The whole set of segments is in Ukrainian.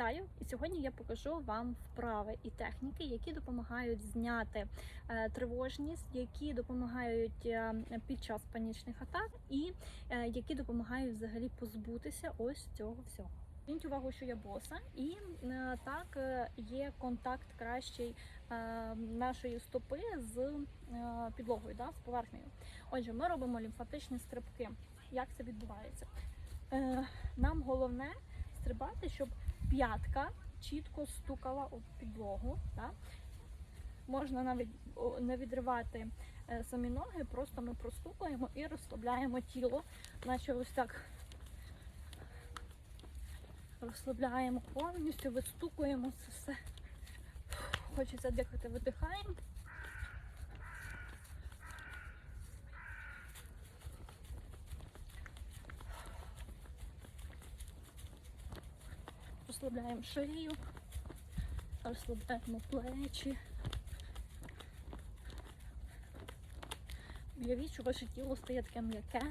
Вітаю! І сьогодні я покажу вам вправи і техніки, які допомагають зняти е, тривожність, які допомагають е, під час панічних атак, і е, які допомагають взагалі позбутися ось цього всього. Зверніть увагу, що я боса, і так є контакт кращий нашої стопи з підлогою, да, з поверхнею. Отже, ми робимо лімфатичні стрибки. Як це відбувається? Нам головне стрибати, щоб п'ятка чітко стукала об підлогу. Так? Можна навіть не відривати е, самі ноги, просто ми простукуємо і розслабляємо тіло, наче ось так розслабляємо повністю, вистукуємо це все. Хочеться дихати, видихаємо. Розслабляємо шию, розслабляємо плечі. Уявіть, що ваше тіло стає таке м'яке.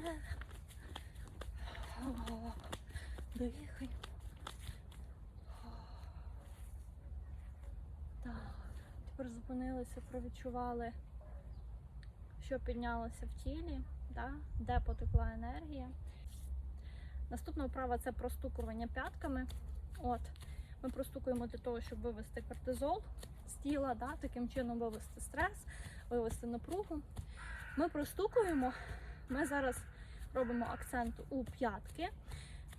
Дихаємо. Так, тепер зупинилися, провідчували, що піднялося в тілі, да? де потекла енергія. Наступна вправа це простукування п'ятками. От, ми простукуємо для того, щоб вивести кортизол з тіла, да? таким чином вивести стрес, вивести напругу. Ми простукуємо, ми зараз робимо акцент у п'ятки,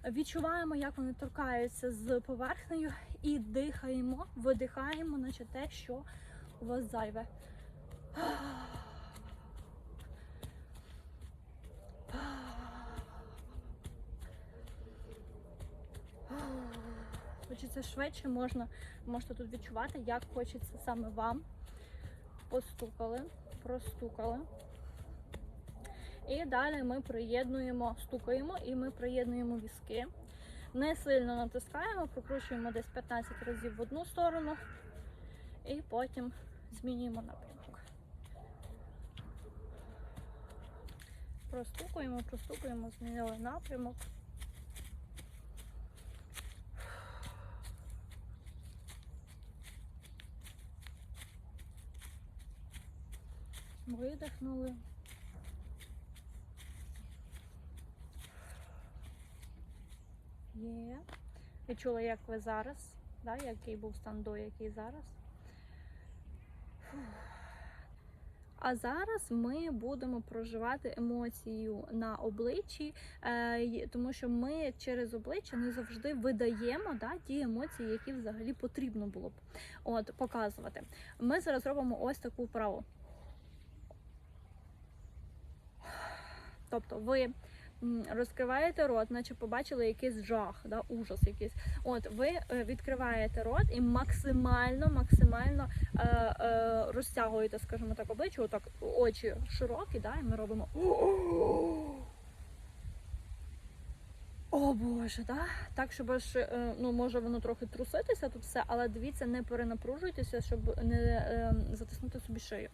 відчуваємо, як вони торкаються з поверхнею, і дихаємо, видихаємо, наче те, що у вас зайве. Хочеться швидше, можна, можете тут відчувати, як хочеться саме вам. Постукали, простукали. І далі ми приєднуємо, стукаємо і ми приєднуємо візки. Не сильно натискаємо, прокручуємо десь 15 разів в одну сторону і потім змінюємо напрямок. Простукуємо, простукуємо, змінили напрямок. Видихнули. Є. Відчула, як ви зараз, да, який був стан до, який зараз. А зараз ми будемо проживати емоцію на обличчі, е, тому що ми через обличчя не завжди видаємо да, ті емоції, які взагалі потрібно було б от, показувати. Ми зараз робимо ось таку вправу. Тобто ви розкриваєте рот, наче побачили якийсь жах, да, ужас якийсь. От ви е, відкриваєте рот і максимально, максимально е, е, розтягуєте, скажімо так, обличчя, отак очі широкі, да, і ми робимо. О Боже, да? так, щоб аж е, ну може воно трохи труситися тут все, але дивіться, не перенапружуйтеся, щоб не е, затиснути собі шию.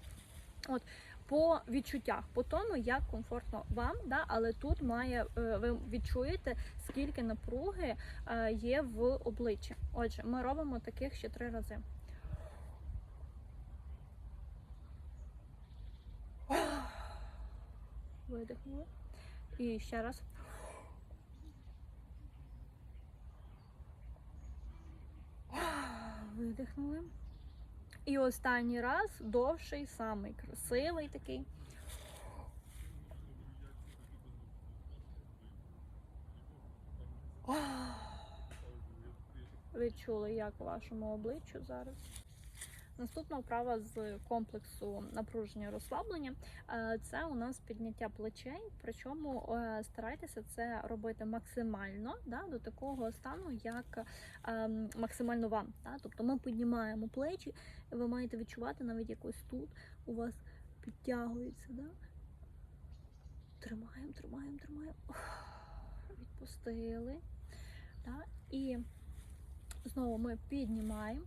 От по відчуттях, по тому, як комфортно вам, да, але тут має е, ви відчуєте, скільки напруги е, є в обличчі. Отже, ми робимо таких ще три рази. Видихнули. І ще раз. Видихнули. І останній раз довший, самий красивий такий. чули, як вашому обличчю зараз. Наступна вправа з комплексу напруження розслаблення е, це у нас підняття плечей. Причому е, старайтеся це робити максимально да, до такого стану, як ем, максимально вам. Да? Тобто ми піднімаємо плечі, ви маєте відчувати навіть якось тут у вас підтягується. Да? Тримаємо, тримаємо, тримаємо. Відпустили. Да? І знову ми піднімаємо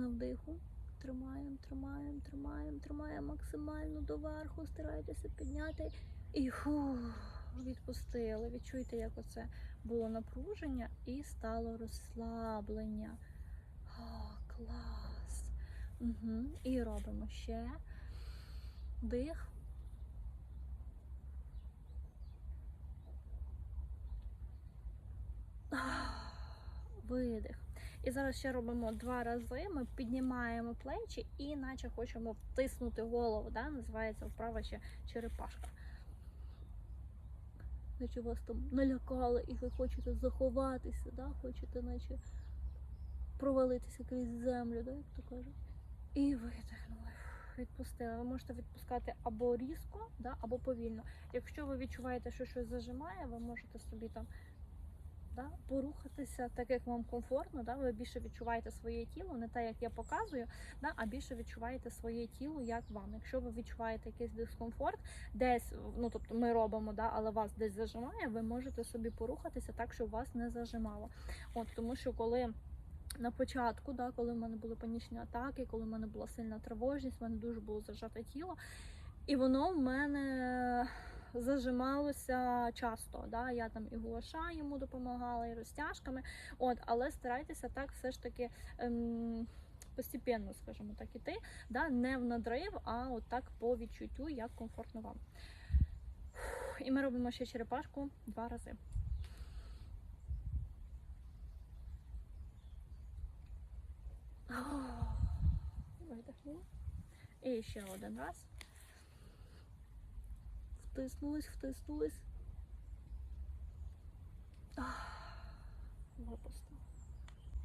на вдиху. Тримаємо, тримаємо, тримаємо, тримаємо максимально доверху, старайтеся підняти. І фу. Відпустили. Відчуйте, як оце було напруження і стало розслаблення. О, клас. Угу. І робимо ще дих. Видих. І зараз ще робимо два рази. Ми піднімаємо плечі і наче хочемо втиснути голову. Да? Називається вправа ще черепашка. Наче вас там налякали і ви хочете заховатися, да? хочете наче провалитися крізь землю, да? як то кажуть. І видихнули. Відпустили. Ви можете відпускати або різко, да? або повільно. Якщо ви відчуваєте, що щось зажимає, ви можете собі там да, порухатися так, як вам комфортно, да, ви більше відчуваєте своє тіло, не те, як я показую, да, а більше відчуваєте своє тіло, як вам. Якщо ви відчуваєте якийсь дискомфорт, десь, ну тобто ми робимо, да, але вас десь зажимає, ви можете собі порухатися так, щоб вас не зажимало. От тому що коли. На початку, да, коли в мене були панічні атаки, коли в мене була сильна тривожність, в мене дуже було зажате тіло, і воно в мене зажималося часто. Да? Я там і гуаша йому допомагала, і розтяжками. От, але старайтеся так все ж таки. Ем, Постепенно, скажімо так, іти, да, не в надрив, а от так по відчуттю, як комфортно вам. І ми робимо ще черепашку два рази. Видихнули. І ще один раз. Втиснулись, втиснулись. Ах, Випустили.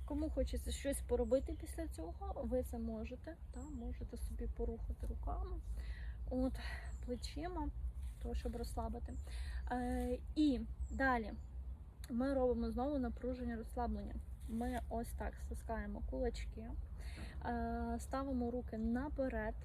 Кому хочеться щось поробити після цього, ви це можете. Та, можете собі порухати руками, от, плечима, того, щоб розслабити. Е, і далі ми робимо знову напруження розслаблення. Ми ось так стискаємо кулачки, е, ставимо руки наперед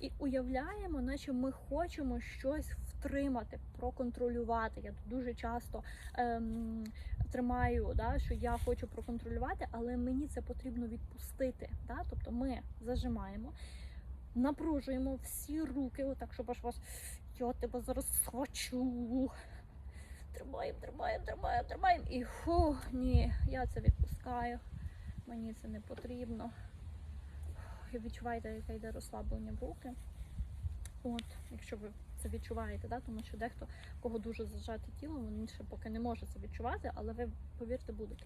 і уявляємо, наче ми хочемо щось втримати, проконтролювати. Я дуже часто ем, тримаю, да, що я хочу проконтролювати, але мені це потрібно відпустити. Да? Тобто ми зажимаємо, напружуємо всі руки, отак, щоб аж вас я тебе зараз схвачу. Тримаємо, тримаємо, тримаємо, тримаємо. І фу, ні, я це відпускаю. Мені це не потрібно. І відчуваєте, яке йде розслаблення в руки. От, якщо ви це відчуваєте, да? тому що дехто, кого дуже зажате тіло, він ще поки не може це відчувати, але ви, повірте, будете.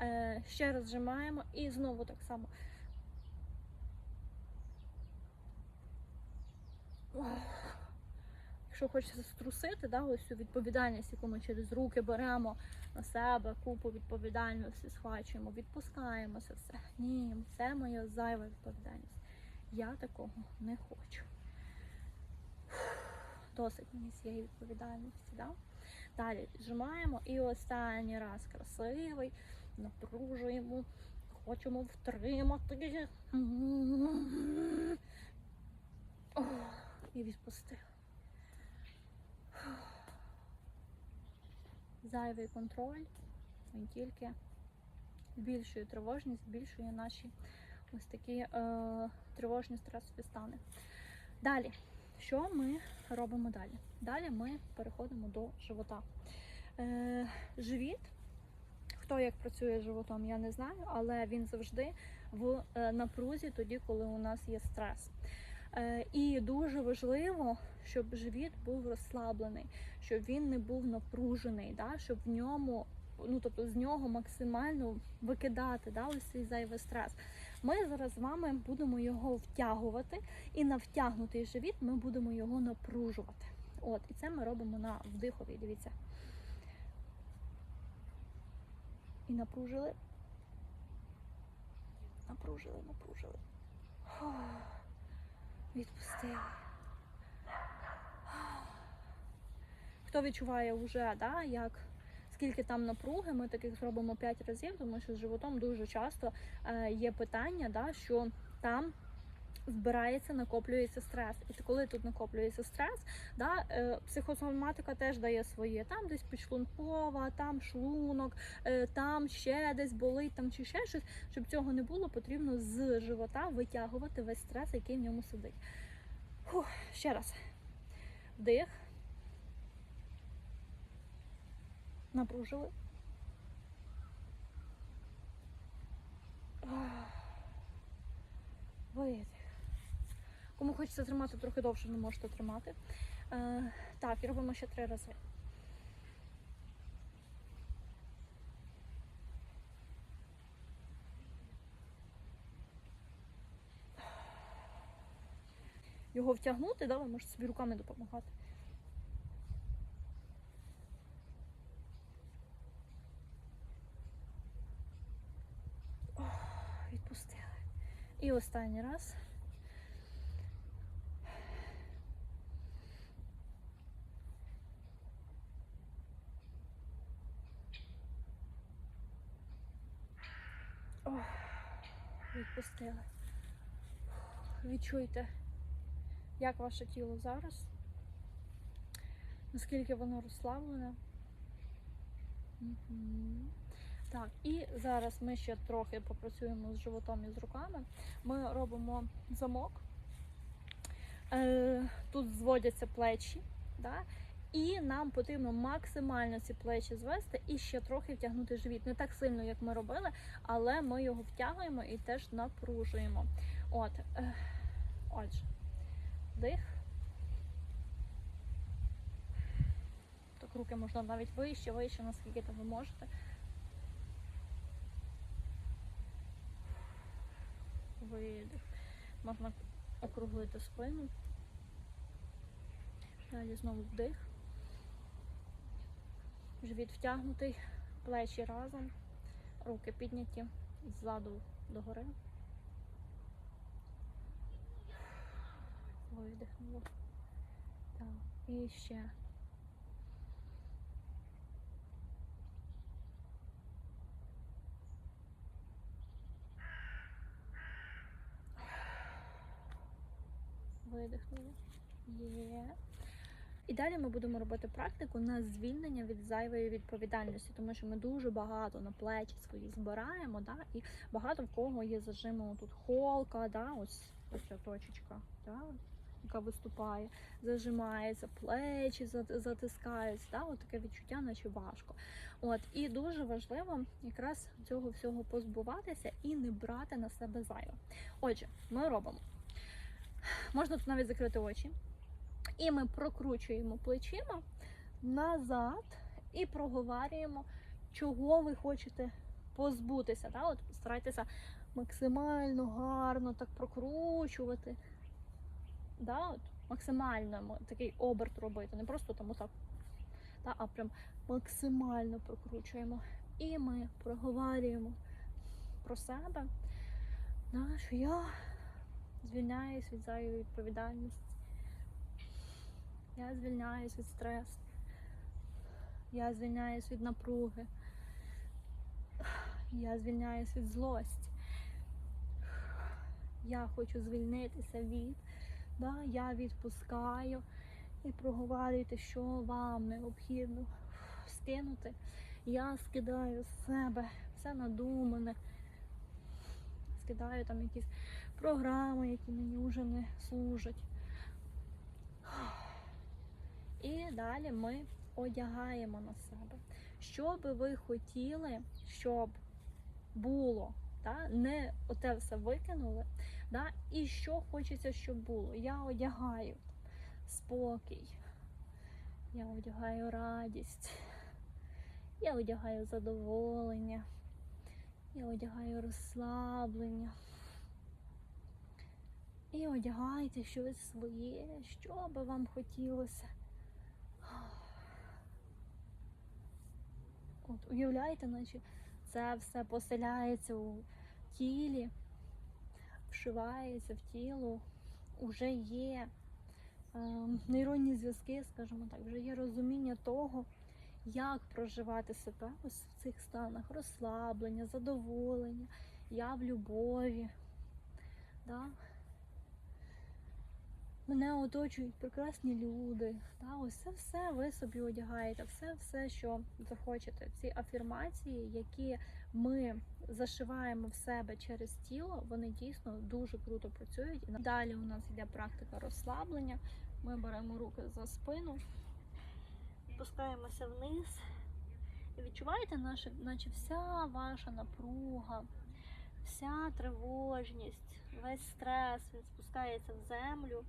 Е, ще раз зжимаємо і знову так само. Ох. Якщо хочеться струсити, да, ось цю відповідальність, яку ми через руки беремо на себе, купу відповідальності схвачуємо, відпускаємо це все. Ні, це моя зайва відповідальність. Я такого не хочу. Досить мені цієї відповідальності. Да? Далі зжимаємо і останній раз красивий, напружуємо, хочемо втримати. І відпустили. Зайвий контроль, він тільки збільшує тривожність, збільшує наші ось такі е, тривожні стресові стани. Далі, що ми робимо далі? Далі ми переходимо до живота. Е, живіт, хто як працює з животом, я не знаю, але він завжди в е, напрузі тоді, коли у нас є стрес. Е, І дуже важливо, щоб живіт був розслаблений, щоб він не був напружений, да? щоб в ньому, ну тобто з нього максимально викидати да? ось цей зайвий стрес. Ми зараз з вами будемо його втягувати, і на втягнутий живіт ми будемо його напружувати. От, і це ми робимо на вдиховій. Дивіться. І напружили. Напружили, напружили. Відпустили. Хто відчуває вже, да, як скільки там напруги, ми таких зробимо 5 разів, тому що з животом дуже часто е, є питання, да, що там збирається, накоплюється стрес. І коли тут накоплюється стрес, да, е, психосоматика теж дає своє. Там десь підшлункова, там шлунок, е, там ще десь болить, там чи ще щось. Щоб цього не було, потрібно з живота витягувати весь стрес, який в ньому сидить. Фух, ще раз. Вдих. Напружили. Видих. Кому хочеться тримати трохи довше, ви можете тримати. Е, так, і робимо ще три рази. Його втягнути, да, ви можете собі руками допомагати. Ох, Відпустили. І останній раз. Ох, Відпустили. Відчуйте, як ваше тіло зараз, наскільки воно розслаблене. Мгм. Так, і зараз ми ще трохи попрацюємо з животом і з руками. Ми робимо замок. Е, Тут зводяться плечі, да? і нам потрібно максимально ці плечі звести і ще трохи втягнути живіт. Не так сильно, як ми робили, але ми його втягуємо і теж напружуємо. От, е, отже, дих. Так, руки можна навіть вище, вище, наскільки там ви можете. Видих. Можна округлити спину. Далі знову вдих. Живіт втягнутий, плечі разом, руки підняті ззаду догори. Видихнуло. Так, і ще. Видихнули. Є. І далі ми будемо робити практику на звільнення від зайвої відповідальності, тому що ми дуже багато на плечі свої збираємо, да? і багато в кого є зажимом тут холка, да? ось ця точечка, да? яка виступає, зажимається, плечі зат- затискаються, да? от таке відчуття, наче важко. От, і дуже важливо якраз цього всього позбуватися і не брати на себе зайве. Отже, ми робимо. Можна тут навіть закрити очі. І ми прокручуємо плечима назад і проговорюємо, чого ви хочете позбутися. Да? От старайтеся максимально гарно так прокручувати. Да? От максимально такий оберт робити. Не просто там отак, да? а прям максимально прокручуємо. І ми проговорюємо про себе, да? що я звільняюсь від зайвої відповідальності. Я звільняюсь від стресу. Я звільняюсь від напруги. Я звільняюсь від злості. Я хочу звільнитися від. Да, я відпускаю і проговорюйте, що вам необхідно скинути. Я скидаю з себе все надумане. Скидаю там якісь програми, які мені вже не служать. І далі ми одягаємо на себе. Що би ви хотіли, щоб було, та? не оте все викинули, да? і що хочеться, щоб було. Я одягаю спокій, я одягаю радість, я одягаю задоволення, я одягаю розслаблення. І одягайте щось своє, що би вам хотілося. От уявляєте, наче це все поселяється у тілі, вшивається в тіло, вже є е, нейронні зв'язки, скажімо так, вже є розуміння того, як проживати себе ось в цих станах розслаблення, задоволення, я в любові. Да? Мене оточують прекрасні люди. Та, ось це все ви собі одягаєте, все, все, що захочете. Ці афірмації, які ми зашиваємо в себе через тіло, вони дійсно дуже круто працюють. І далі у нас йде практика розслаблення. Ми беремо руки за спину, опускаємося вниз І відчуваєте, наче, наче вся ваша напруга, вся тривожність, весь стрес він спускається в землю.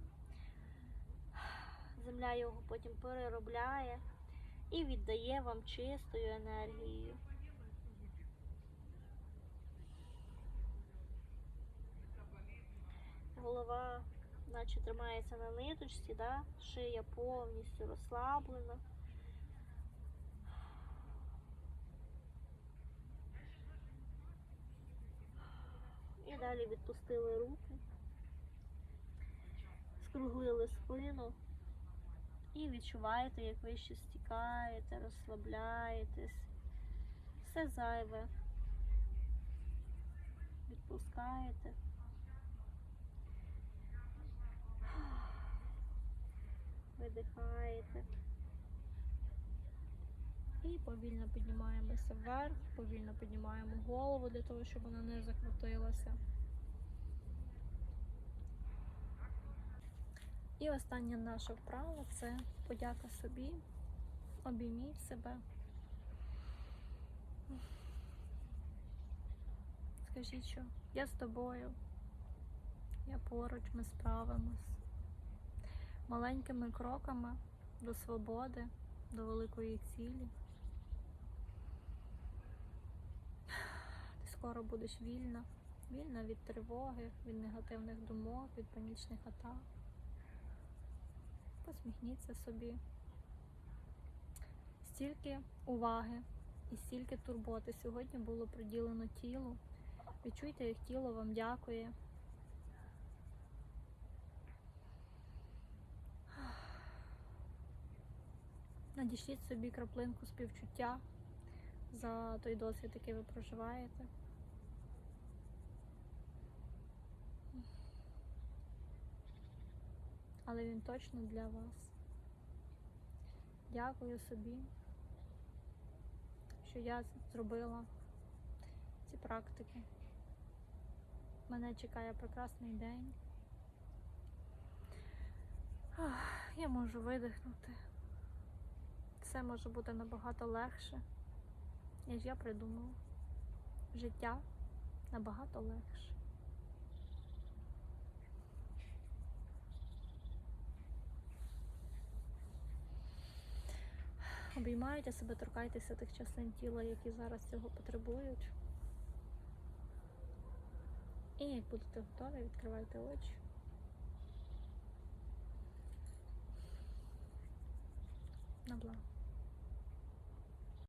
Земля його потім переробляє і віддає вам чистою енергією. Голова наче тримається на ниточці, да? шия повністю розслаблена. І далі відпустили руки, скруглили спину і відчуваєте, як ви ще стікаєте, розслабляєтесь. Все зайве. Відпускаєте. Видихаєте. І повільно піднімаємося вверх, повільно піднімаємо голову для того, щоб вона не закрутилася. І остання наша вправа це подяка собі. Обійміть себе. Скажіть, що я з тобою, я поруч, ми справимось. Маленькими кроками до свободи, до великої цілі. Ти скоро будеш вільна, вільна від тривоги, від негативних думок, від панічних атак. Посміхніться собі. Стільки уваги і стільки турботи сьогодні було приділено тілу. Відчуйте, як тіло вам дякує. Надішліть собі краплинку співчуття за той досвід, який ви проживаєте. Але він точно для вас. Дякую собі, що я зробила ці практики. Мене чекає прекрасний день. Я можу видихнути. Все може бути набагато легше, ніж я придумала. Життя набагато легше. Обіймайте себе, торкайтеся тих частин тіла, які зараз цього потребують. І як будете готові, відкривайте очі. На благо.